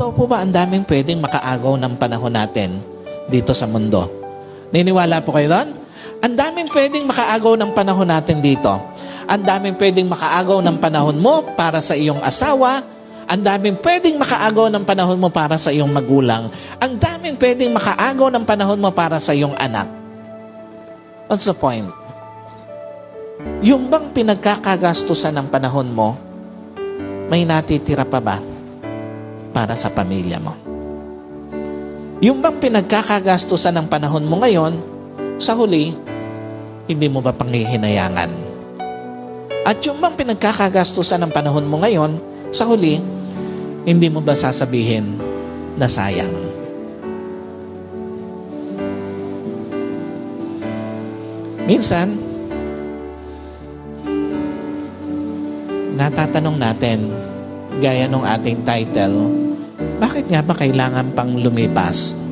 Totoo po ba ang daming pwedeng makaagaw ng panahon natin dito sa mundo? Niniwala po kayo doon? Ang daming pwedeng makaagaw ng panahon natin dito. Ang daming pwedeng makaagaw ng panahon mo para sa iyong asawa. Ang daming pwedeng makaagaw ng panahon mo para sa iyong magulang. Ang daming pwedeng makaagaw ng panahon mo para sa iyong anak. What's the point? Yung bang pinagkakagastusan ng panahon mo, may natitira pa ba para sa pamilya mo? Yung bang pinagkakagastusan ng panahon mo ngayon, sa huli, hindi mo ba panghihinayangan? At yung bang pinagkakagastusan ng panahon mo ngayon, sa huli, hindi mo ba sasabihin na sayang? Minsan, natatanong natin, gaya ng ating title, bakit nga ba kailangan pang lumipas